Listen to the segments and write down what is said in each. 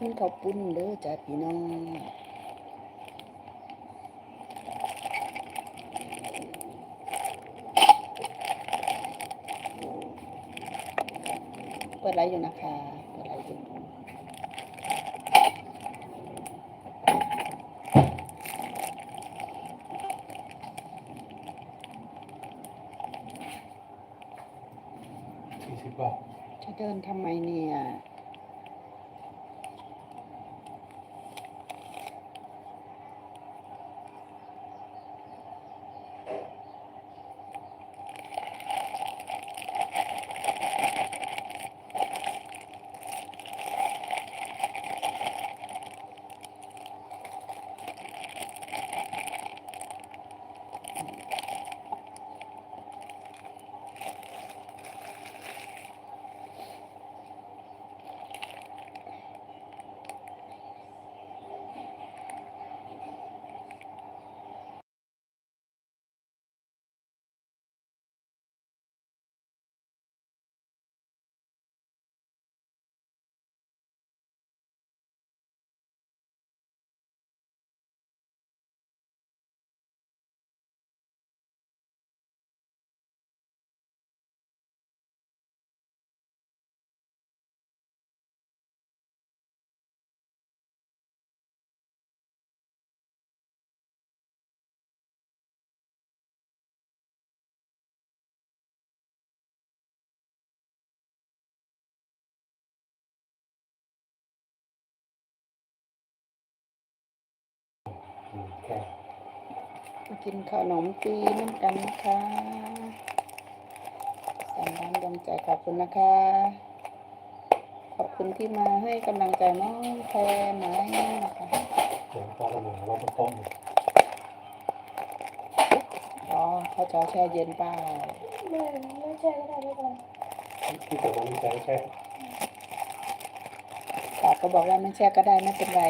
กินข้าวปุ้นเด้อจ้าพี่น้องเปิดไลฟ์อยู่นะคะ ครับมากินขนมจีนน้ำกันนะคะสามร้านดวงใจขอบคุณนะคะ ขอบคุณที่มาให้กำลังใจน้องแพรไหมนะคะเดี๋ยวปลาละหนึ่งเราต้องต้มอ๋อเขาจะแช่เย็นเปล่าไม่ไม่ใช่ก็ได้ไม่เป็นไรที่แต่ว่ามีใจแค่ปากก็บอกว่าไม่แช่ก็ได้ไม่เป็นไร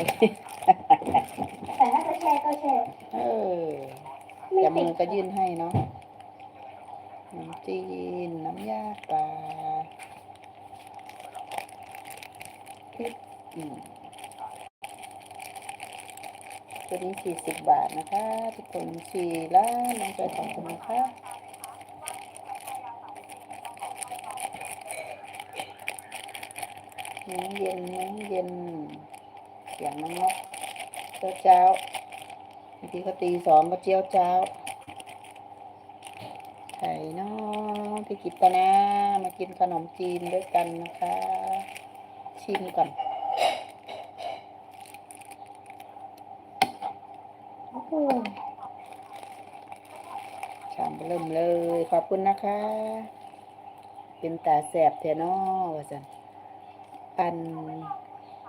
แต่ถ้าจะแชร์ก็แชร์เออไม่แต่ติมือก็ยื่นให้เนาะขนมจีน น้ำยาปลาพริกอืมตัวนี้สี่สิบบาทนะคะ ทุกคนสี่ล้านน้องจอยขอบคุณนะคะน้ำเย็นน้ำเย็นเสียงน้องนกเจ้าเจ้า บางทีก็ตีสองก็เจียวเจ้าไข่น้องพี่กิตนามากินขนมจีนด้วยกันนะคะ ชิมก่อนโอ้โหชามเริ่มเลย ขอบคุณนะคะ เป็นตาแสบเทนอว่าสันอัน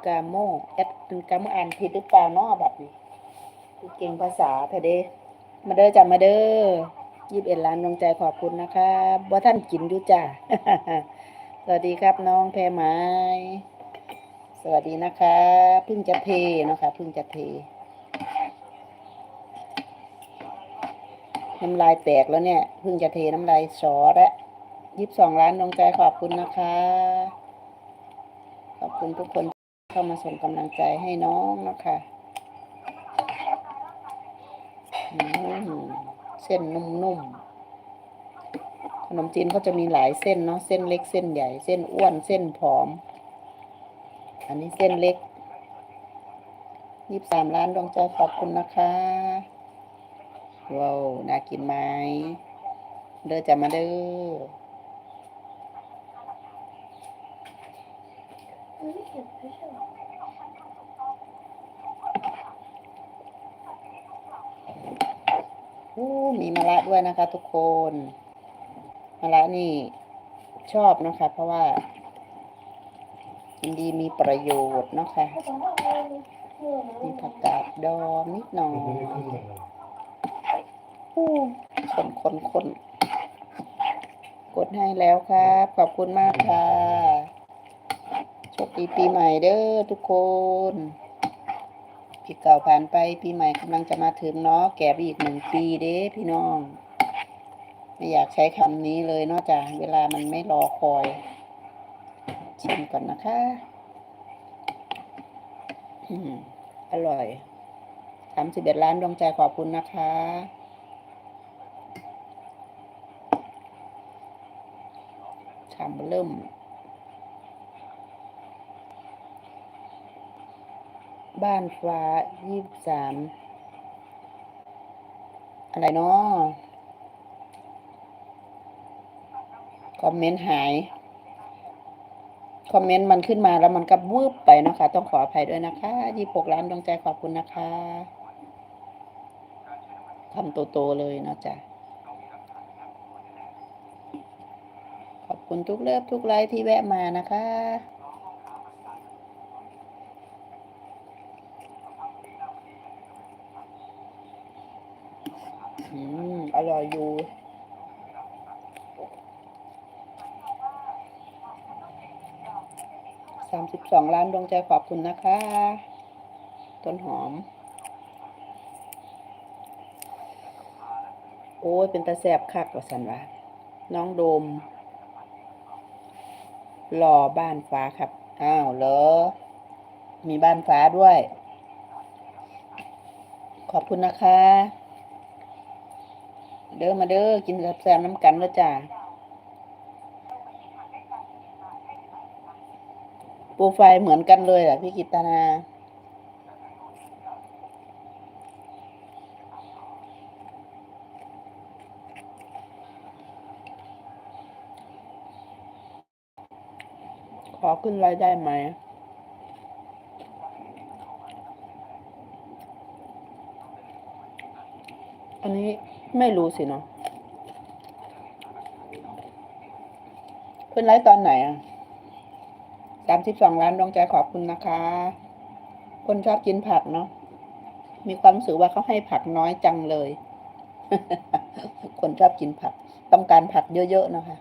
กาโมแอดเป็นกาโมอ่านผิดหรือเปล่านอแบบนี้ คือเก่งภาษาเถอะเด้มาเด้อจ้ะมาเด้อยี่สิบเอ็ดล้านดวงใจขอบคุณนะครับว่าท่านกินดูจ้ะสวัสดีครับน้องแพรไม้สวัสดีนะคะพิ่งจะเทนะคะพิ่งจะเทน้ำลายแตกแล้วเนี่ยพิ่งจะเทน้ำลายสอแล้ยี่สิบสองล้านดวงใจขอบคุณนะคะ ขอบคุณทุกคนที่เข้ามาส่งกำลังใจให้น้องนะคะ เส้นนุ่มๆ ขนมจีนเขาจะมีหลายเส้นเนาะ เส้นเล็กเส้นใหญ่ เส้นอ้วน เส้นผอม อันนี้เส้นเล็กยี่สามล้านดวงใจขอบคุณนะคะ ว้าว น่ากินไหม เด้อจะมาเด้อ ไม่เก็บไม่ใช่หรอ อู้ มีมะระด้วยนะคะ ทุกคนมะระนี่ชอบนะคะ เพราะว่ามันดีมีประโยชน์นะคะมีผักกาดดองนิดหน่อยไม่ได้ขึ้นเลยคนคนคนกดให้แล้วครับ ขอบคุณมากค่ะโชคดีปีใหม่เด้อทุกคน ปีเก่าผ่านไปปีใหม่กำลังจะมาถึงเนาะแก่ไปอีกหนึ่งปีเด้พี่น้อง ไม่อยากใช้คำนี้เลยนอกจากเวลามันไม่รอคอยชิมก่อนนะคะอืมอร่อยสามสิบเอ็ดล้านดวงใจขอบคุณนะคะชามเริ่ม บ้านฟ้ายี่สิบสามอะไรเนาะคอมเมนต์หาย คอมเมนต์มันขึ้นมาแล้วมันก็วืบไปนะคะ ต้องขออภัยด้วยนะคะยี่หกล้านดวงใจขอบคุณนะคะคำโตๆเลยเนาะจ๊ะขอบคุณทุกเลิฟทุกไลค์ที่แวะมานะคะ อืมอร่อยอยู่สามสิบสองล้านดวงใจขอบคุณนะคะ ต้นหอม โอ้ยเป็นตาแสบคักว่าสันวะน้องโดมรอบ้านฟ้าครับ อ้าวเหรอ มีบ้านฟ้าด้วย ขอบคุณนะคะ เด้อมาเด้อกินกับแซมน้ำกันแล้วจ้าโปรไฟล์เหมือนกันเลยอะพี่กิตนาขอขึ้นรายได้ไหม อันนี้ ไม่รู้สิเนาะเพิ่นไลฟ์ตอนไหนอะสามสิบสองล้านดวงใจขอบคุณนะคะ คนชอบกินผักเนาะมีความรู้สึกว่าเขาให้ผักน้อยจังเลย คนชอบกินผัก ต้องการผักเยอะๆนะคะ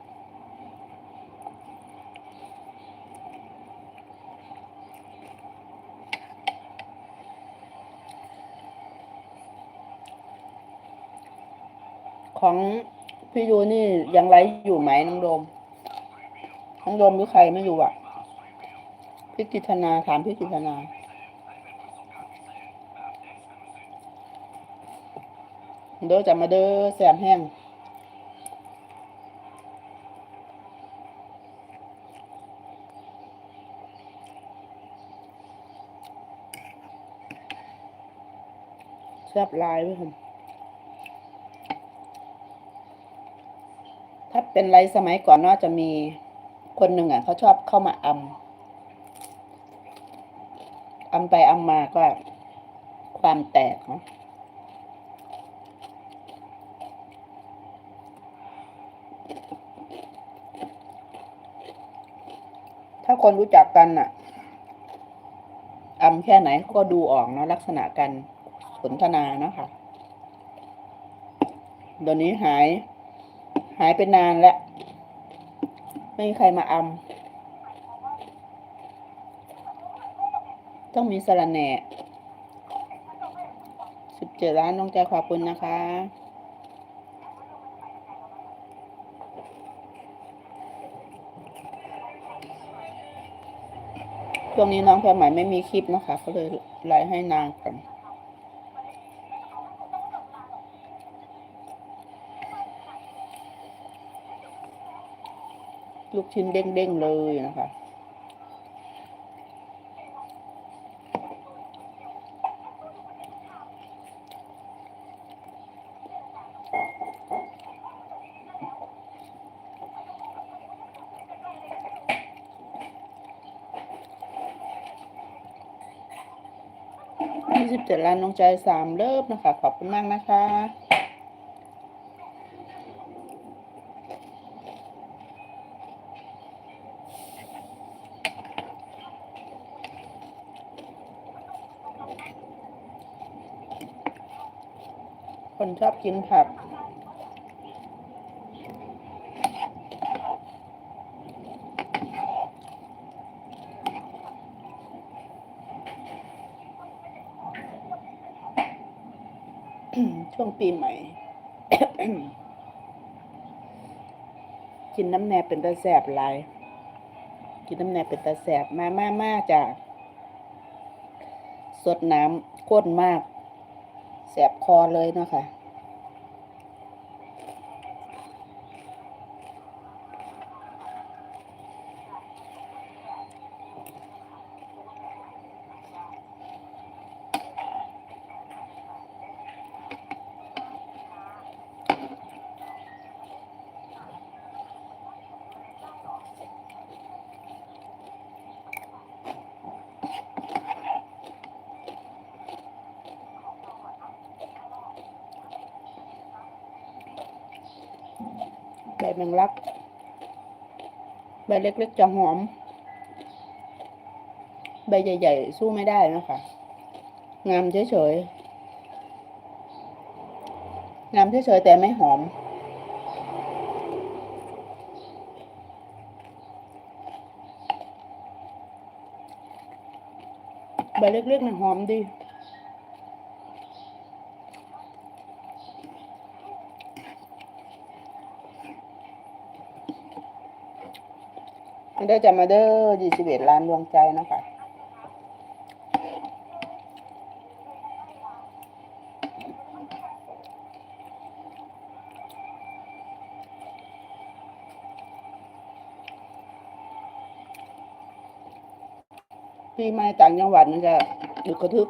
ของพี่ยูนี่ยังไลฟ์อยู่ไหมน้องโดม น้องโดมหรือใครไม่อยู่อะพี่กิตนาถามพี่กิตนาเด้อจะมาเด้อแสมแห้งแซบลายเว้ยผม ถ้า เป็นไรสมัยก่อนเนาจะมีคนหนึ่งอะเขาชอบเข้ามาอำอำไปอำมาก็ความแตกเนาะถ้าคนรู้จักกันอะอำแค่ไหนก็ดูออกเนาะลักษณะการสนทนาเนาะค่ะเดี๋ยวนี้หาย หายไปนานแล้ว ไม่มีใครมาอำต้องมีสระแหน่สิบเจ็ดล้านน้องใจขอบคุณนะคะช่วงนี้น้องแพรใหม่ไม่มีคลิปนะคะ ก็เลยไลฟ์ให้นางกัน ลูกชิ้นเด้งๆเลยนะคะยี่สิบเจ็ดล้านน้องใจสามเลิฟนะคะ ขอบคุณมากนะคะ คนชอบ กินผัก ช่วงปีใหม่ กินน้ำแหนบเป็นตาแสบหลาย กินน้ำแหนบเป็นตาแสบมามามาจ้ะสดน้ำข้นมากแสบคอเลยเนาะค่ะบแมงลัก ใบ เล็กๆจะหอม ใบใหญ่ ๆ สู้ไม่ได้นะคะ งามเฉยๆ งามเฉยๆแต่ไม่หอม ใบเล็กๆนะหอมดี เด้อจะมาเด้อยี่สิบเอ็ดล้านดวงใจนะคะปีใหม่ต่างจังหวัดมันจะดึกกระทึก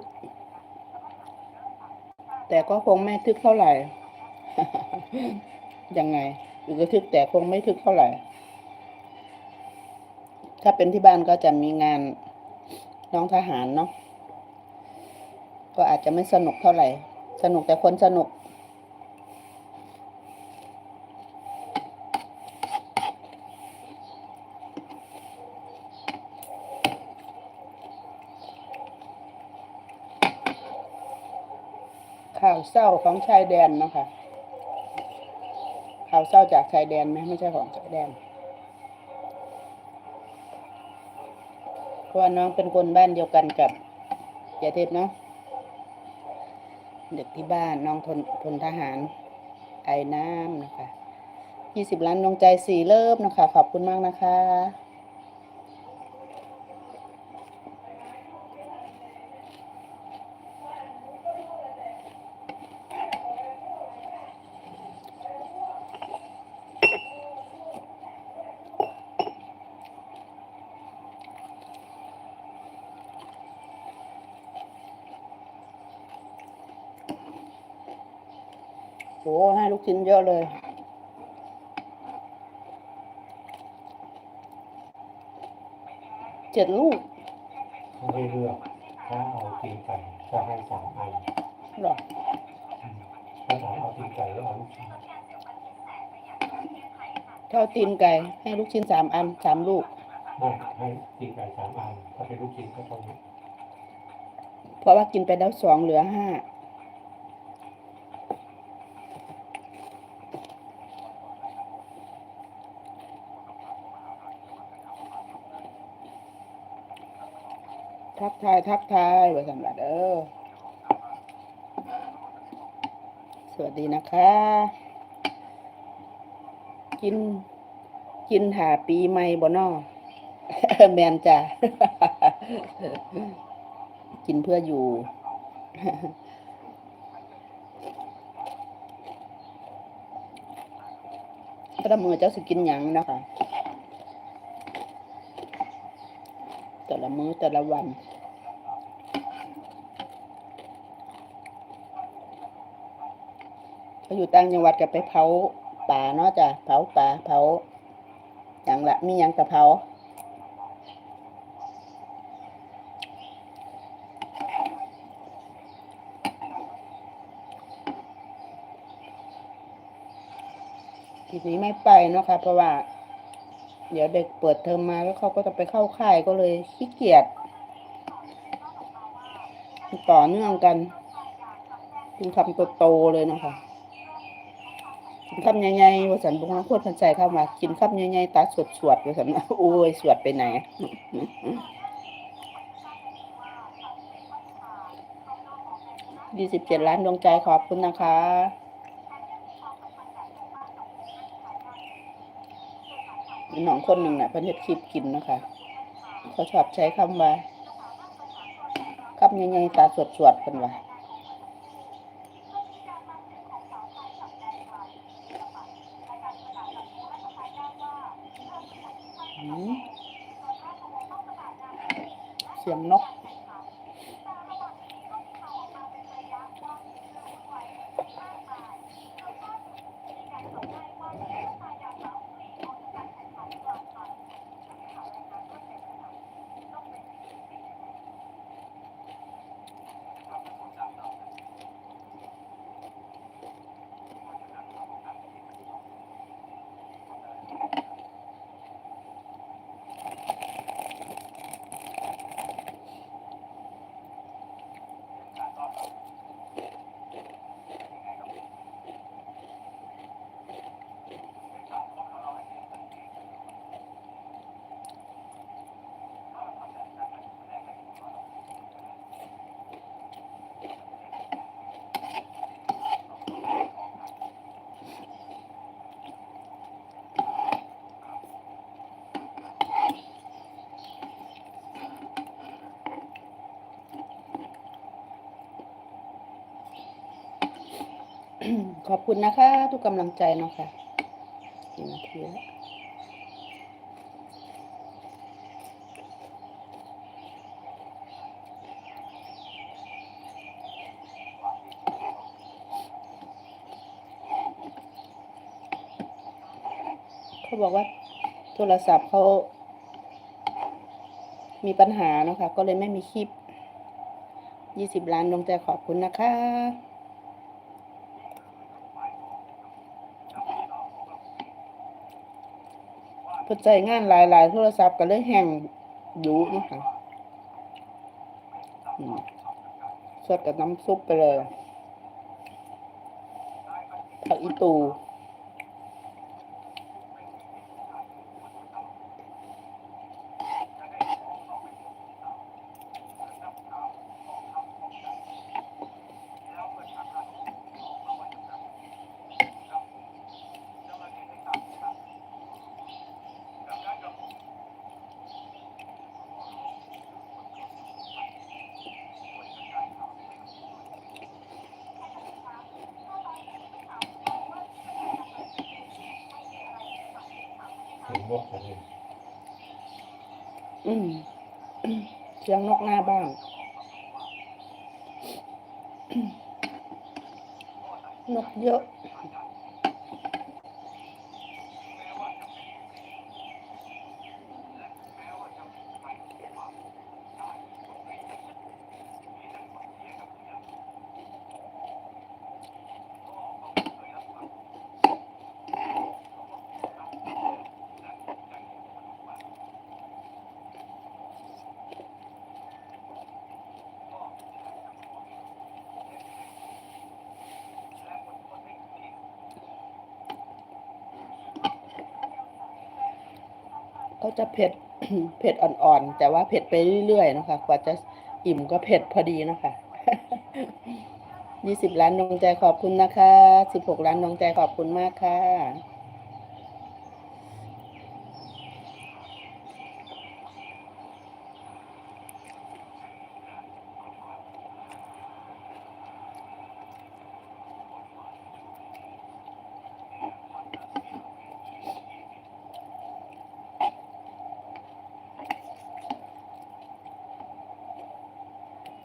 แต่ก็คงไม่ทึกเท่าไหร่ ยังไงดึกกระทึกแต่คงไม่ทึกเท่าไหร่ ถ้าเป็นที่บ้านก็จะมีงานน้องทหารเนาะก็อาจจะไม่สนุกเท่าไหร่ สนุกแต่คนสนุก ข่าวเศร้าของชายแดนเนาะคะข่าวเศร้าจากชายแดนไหมไม่ใช่ของชายแดน ราะว่าน้องเป็นคนบ้านเดียวกันกับยายเทพเนาะเด็กที่บ้านน้องทนทนทหาร ไอ้น้ำนะคะยี่สิบล้านดวงใจสี่เลิฟนะคะ ขอบคุณมากนะคะ โอ้ให้ลูกชิ้น เยอะเลยเจ็ดลูกให้เลือกถ้าเอาตีนไก่จะให้สามอันหรออืมถ้าถามเอาตีนไก่แล้วเอาลูกชิ้นเท่าตีนไก่ให้ลูกชิ้นสามอันสามลูกไม่ให้ตีนไก่สามอันถ้าเป็นลูกชิ้นก็ต้องเพราะว่ากินไปแล้วสองเหลือห้า ทักทายทักทายไว้สำหรับเออสวัสดีนะคะ กิน กินถาปีใหม่บ่นอแมนจ้ะกินเพื่ออยู่แต่ละมือเจ้าสิกินหยังนะคะ แต่ละมื้อแต่ละวันเขาอยู่ต่างจังหวัดก็ไปเผาป่าเนาะจ้ะเผาป่าเผาอย่างละมีอย่างกะเผาทีนี้ไม่ไปเนาะค่ะเพราะว่า เดี๋ยวเด็กเปิดเทอมมาแล้วเขาก็จะไปเข้าค่ายก็เลยขี้เกียจต่อเนื่องกันกินคำโตๆเลยนะคะกินคำใหญ่ๆวสันบุคคลพูดพันใจเข้ามา กินคำใหญ่ๆตาสวดๆวสันโอ้ยสวดไปไหนยี่สิบเจ็ดล้านดวงใจขอบคุณนะคะ มีน้องคนหนึ่งน่ะเพิ่นเฮ็ดคลิปกินนะคะเขาชอบใช้คำว่ากับใหญ่ๆตาสวดๆกันว่ะอืมเสียงนก ขอบคุณนะคะ ทุกกำลังใจเนาะค่ะกี่นาทีแล้วเขาบอกว่าโทรศัพท์เขามีปัญหาเนาะคะก็เลยไม่มีคลิปยี่สิบล้านดวงใจขอบคุณนะคะ เพิ่นใจงานหลายๆโทรศัพท์ก็เลยแห้งอยู่นะคะสดกับน้ำซุปไปเลยผักอีตู เสียงนกอะไรอืมเสียงนกหน้าบ้านนกเยอะ ก็จะเผ็ดเผ็ดอ่อนๆ แต่ว่าเผ็ดไปเรื่อยๆ นะคะ กว่าจะอิ่มก็เผ็ดพอดีนะคะยี่สิบล้านดวงใจขอบคุณนะคะสิบหกล้านดวงใจขอบคุณมากค่ะ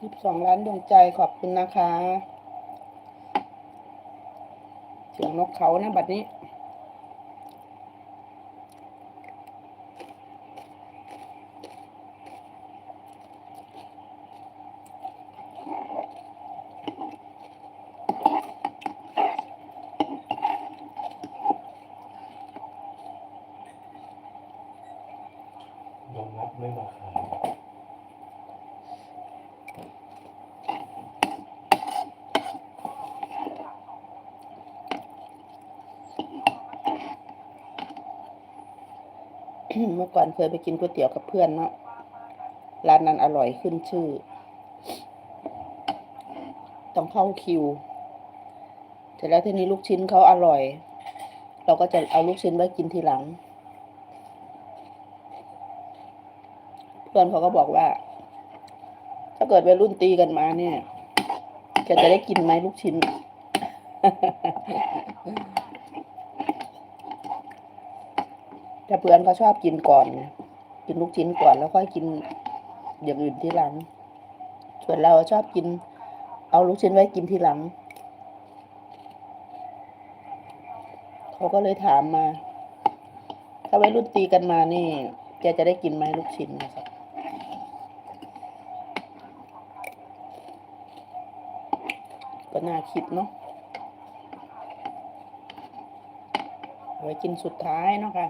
สิบสองล้านดวง ใจขอบคุณนะคะ เสียงนกเขานะบัดนี้ ยอมรับไม่มาขาย เมื่อก่อนเคยไปกินก๋วยเตี๋ยวกับเพื่อนเนาะร้านนั้นอร่อยขึ้นชื่อ ต้องเข้าคิว เสร็จแล้วทีนี้ลูกชิ้นเขาอร่อย เราก็จะเอาลูกชิ้นไว้กินทีหลัง เพื่อนเขาก็บอกว่า ถ้าเกิดวัยรุ่นตีกันมาเนี่ยแกจะได้กินไหมลูกชิ้น แต่เพื่อนเขาชอบกินก่อนกินลูกชิ้นก่อนแล้วค่อยกินอย่างอื่นทีหลัง ส่วนเราชอบกิน เอาลูกชิ้นไว้กินทีหลัง เขาก็เลยถามมา ถ้าไว้รุ่นตีกันมานี่ แกจะได้กินไหมลูกชิ้นนะครับก็น่าคิดเนาะไว้กินสุดท้ายเนาะค่ะ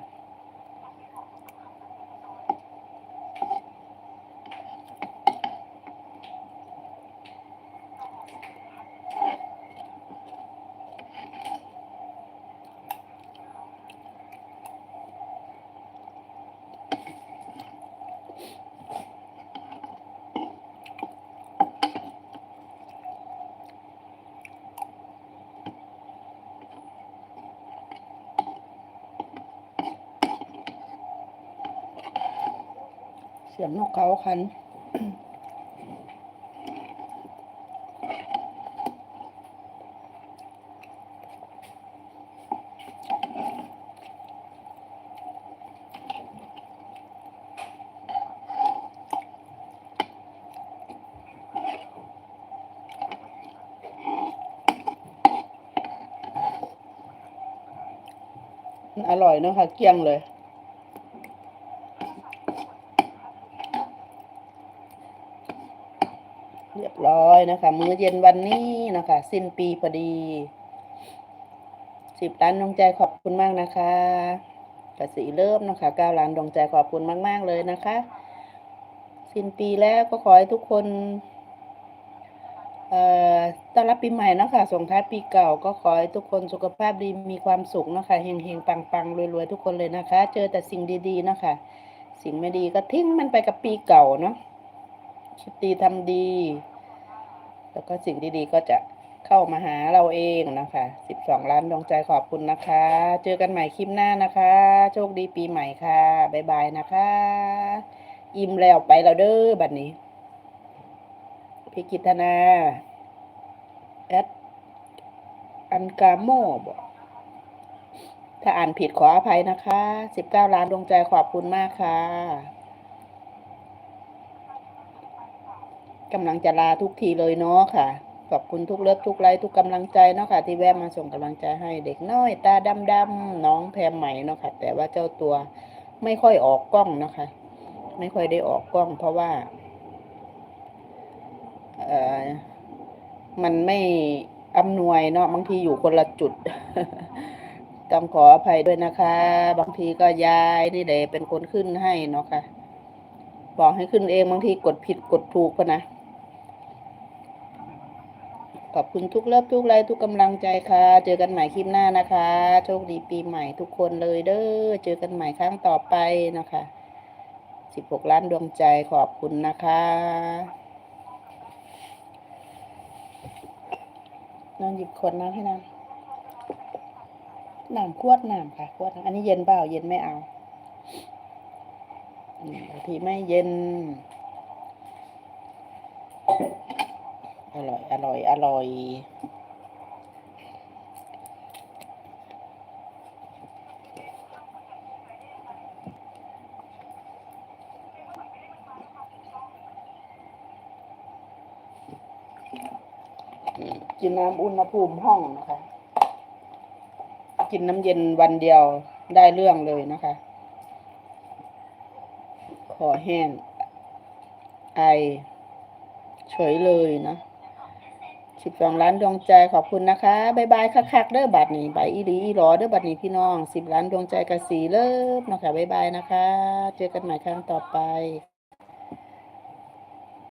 สียงนกเขาคันอร่อยเนอะค่ะเกลี้ยงเลย เรียบร้อย นะคะ มื้อเย็นวันนี้นะคะ สิ้นปีพอดีสิบล้านดวงใจขอบคุณมากนะคะกสีเริ่มนะคะเก้าล้านดวงใจขอบคุณมาก ๆ เลยนะคะ สิ้นปีแล้วก็ขอให้ทุกคนเอ่อต้อนรับปีใหม่นะคะส่งท้ายปีเก่าก็ขอให้ทุกคนสุขภาพดีมีความสุขนะคะเฮงๆปังๆรวยๆทุกคนเลยนะคะ เจอแต่สิ่งดีๆนะคะ สิ่งไม่ดีก็ทิ้งมันไปกับปีเก่าเนาะคิดดีทำดี แล้วก็สิ่งดีๆก็จะเข้ามาหาเราเองนะคะสิบสองล้านดวงใจขอบคุณนะคะ เจอกันใหม่คลิปหน้านะคะ โชคดีปีใหม่ค่ะบ๊ายบายนะคะ อิ่มแล้วไปแล้วเด้อบัดนี้พี่กิตนาแอดอันกาโมบถ้าอ่านผิดขออภัยนะคะสิบเก้าล้านดวงใจขอบคุณมากค่ะ กำลังจะลาทุกทีเลยเนาะค่ะ ขอบคุณทุกเลิฟทุกไลค์ทุกกำลังใจเนาะค่ะ ที่แวะมาส่งกำลังใจให้เด็กน้อย ตาดำๆน้องแพรใหม่เนาะค่ะ แต่ว่าเจ้าตัวไม่ค่อยออกกล้องนะคะ ไม่ค่อยได้ออกกล้อง เพราะว่าเอ่อมันไม่อำนวยเนาะบางทีอยู่คนละจุดต้องขออภัยด้วยนะคะ บางทีก็ยายนี่แหละเป็นคนขึ้นให้เนาะค่ะ บอกให้ขึ้นเองบางทีกดผิดกดถูกก็นะ ขอบคุณทุกเลิฟทุกไลค์ทุกกำลังใจค่ะ เจอกันใหม่คลิปหน้านะคะ โชคดีปีใหม่ทุกคนเลยเด้อ เจอกันใหม่ครั้งต่อไปนะคะสิบหกล้านดวงใจขอบคุณนะคะนอนหยิบขวดน้ำให้น้ำน้ำขวดน้ำค่ะขวดน้ำอันนี้เย็นเปล่าเย็นไม่เอาบางทีไม่เย็น อร่อย อร่อย อร่อยกินน้ำอุณหภูมิห้องนะคะ กินน้ำเย็นวันเดียวได้เรื่องเลยนะคะคอแห้งไอเฉยเลยนะ สิบสองล้านดวงใจขอบคุณนะคะบายบายคักๆเด้อบัดนี้ใบอีรีอีหลอเด้อบัดนี้พี่น้องสิบล้านดวงใจกระสีเลิฟนะคะบายบายนะคะ เจอกันใหม่ครั้งต่อไป